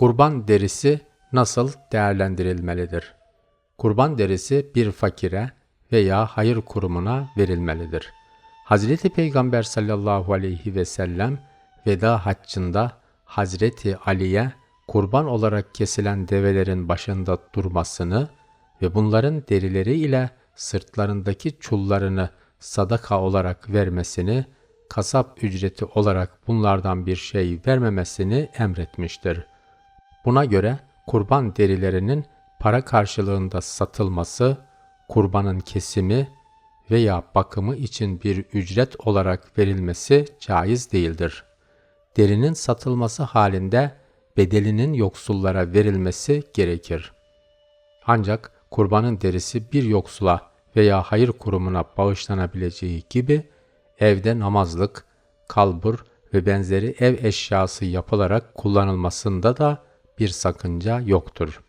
Kurban derisi nasıl değerlendirilmelidir? Kurban derisi bir fakire veya hayır kurumuna verilmelidir. Hazreti Peygamber sallallahu aleyhi ve sellem veda haccında Hazreti Ali'ye kurban olarak kesilen develerin başında durmasını ve bunların derileri ile sırtlarındaki çullarını sadaka olarak vermesini, kasap ücreti olarak bunlardan bir şey vermemesini emretmiştir. Buna göre kurban derilerinin para karşılığında satılması, kurbanın kesimi veya bakımı için bir ücret olarak verilmesi caiz değildir. Derinin satılması halinde bedelinin yoksullara verilmesi gerekir. Ancak kurbanın derisi bir yoksula veya hayır kurumuna bağışlanabileceği gibi evde namazlık, kalbur ve benzeri ev eşyası yapılarak kullanılmasında da bir sakınca yoktur.